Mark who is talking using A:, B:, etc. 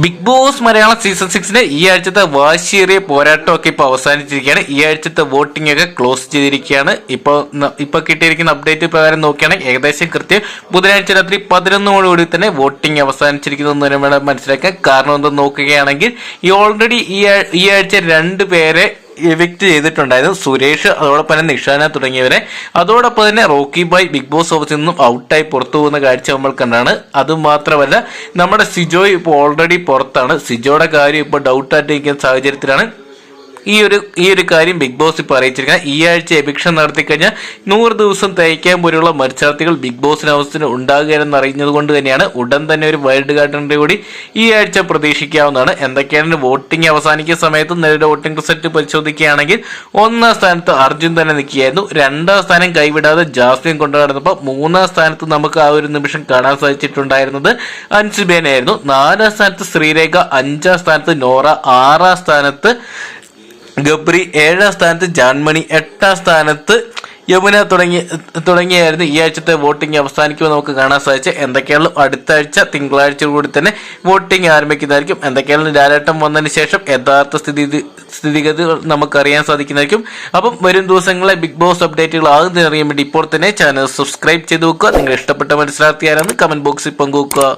A: Big boss Malayalam season സിക്സിന്റെ ഈ ആഴ്ചത്തെ വാശിയേറിയ പോരാട്ടമൊക്കെ ഇപ്പൊ അവസാനിച്ചിരിക്കുകയാണ്. ഈ ആഴ്ചത്തെ വോട്ടിംഗ് ഒക്കെ ക്ലോസ് ചെയ്തിരിക്കുകയാണ്. ഇപ്പോൾ ഇപ്പൊ കിട്ടിയിരിക്കുന്ന അപ്ഡേറ്റ് പ്രകാരം നോക്കുകയാണെങ്കിൽ ഏകദേശം കൃത്യം ബുധനാഴ്ച രാത്രി പതിനൊന്നോടുകൂടി തന്നെ വോട്ടിംഗ് അവസാനിച്ചിരിക്കുന്നു എന്ന് വേണം മനസ്സിലാക്കാൻ. കാരണം എന്താ നോക്കുകയാണെങ്കിൽ ഈ ഓൾറെഡി ഈ ആഴ്ച രണ്ട് പേരെ എവിക്ട് ചെയ്തിട്ടുണ്ടായിരുന്നു. സുരേഷ് അതോടൊപ്പം തന്നെ നിഷാന തുടങ്ങിയവരെ. അതോടൊപ്പം തന്നെ റോക്കി ബോയ് ബിഗ് ബോസ് ഓഫീസിൽ നിന്നും ഔട്ടായി പുറത്തു പോകുന്ന കാഴ്ച നമ്മൾ കണ്ടാണ്. അതുമാത്രമല്ല നമ്മുടെ സിജോയ് ഇപ്പോൾ ഓൾറെഡി പുറത്താണ്. സിജോയുടെ കാര്യം ഇപ്പോൾ ഡൗട്ടായിട്ടിരിക്കുന്ന സാഹചര്യത്തിലാണ്. ഈ ഒരു ഈ ഒരു കാര്യം ബിഗ് ബോസ് ഇപ്പോൾ അറിയിച്ചിരിക്കുന്നത് ഈ ആഴ്ച എവിക്ഷൻ നടത്തി കഴിഞ്ഞാൽ നൂറ് ദിവസം തയ്ക്കാൻ പോലുള്ള മത്സരാർത്ഥികൾ ബിഗ് ബോസിന് അവസ്ഥയിൽ ഉണ്ടാകുകയെന്ന് അറിയുന്നത് കൊണ്ട് തന്നെയാണ് ഉടൻ തന്നെ ഒരു വൈൽഡ് കാർഡിന്റെ കൂടി ഈ ആഴ്ച പ്രതീക്ഷിക്കാവുന്നതാണ്. എന്തൊക്കെയാണ് വോട്ടിംഗ് അവസാനിക്കുന്ന സമയത്ത് നിലവിലെ വോട്ടിംഗ് റിസൾട്ട് പരിശോധിക്കുകയാണെങ്കിൽ ഒന്നാം സ്ഥാനത്ത് അർജുൻ തന്നെ നിൽക്കുകയായിരുന്നു. രണ്ടാം സ്ഥാനം കൈവിടാതെ ജാസ്മിൻ കൊണ്ടു നടന്നപ്പോൾ മൂന്നാം സ്ഥാനത്ത് നമുക്ക് ആ ഒരു നിമിഷം കാണാൻ സാധിച്ചിട്ടുണ്ടായിരുന്നത് അൻസുബേനായിരുന്നു. നാലാം സ്ഥാനത്ത് ശ്രീരേഖ അഞ്ചാം സ്ഥാനത്ത് നോറ ആറാം സ്ഥാനത്ത് ഗബ്രി ഏഴാം സ്ഥാനത്ത് ജാൻമണി എട്ടാം സ്ഥാനത്ത്. യമുന തുടങ്ങി തുടങ്ങിയായിരുന്നു ഈ ആഴ്ചത്തെ വോട്ടിംഗ്. അവസാനിക്കുമെന്ന് നമുക്ക് കാണാൻ സാധിച്ച എന്തൊക്കെയാണ് അടുത്ത ആഴ്ച തിങ്കളാഴ്ച കൂടി തന്നെ വോട്ടിംഗ് ആരംഭിക്കുന്നതായിരിക്കും. എന്തൊക്കെയാണ് ലാലേട്ടം വന്നതിന് ശേഷം യഥാർത്ഥ സ്ഥിതി സ്ഥിതിഗതികൾ നമുക്ക് അറിയാൻ സാധിക്കുന്നതായിരിക്കും. അപ്പം വരും ദിവസങ്ങളെ ബിഗ് ബോസ് അപ്ഡേറ്റുകൾ ആകുന്നതിന് അറിയാൻ വേണ്ടി ഇപ്പോൾ തന്നെ ചാനൽ സബ്സ്ക്രൈബ് ചെയ്ത് വെക്കുക. നിങ്ങൾ ഇഷ്ടപ്പെട്ട മനസ്സിലാക്കിയാലാണ് കമന്റ് ബോക്സിൽ പങ്കുവെക്കുക.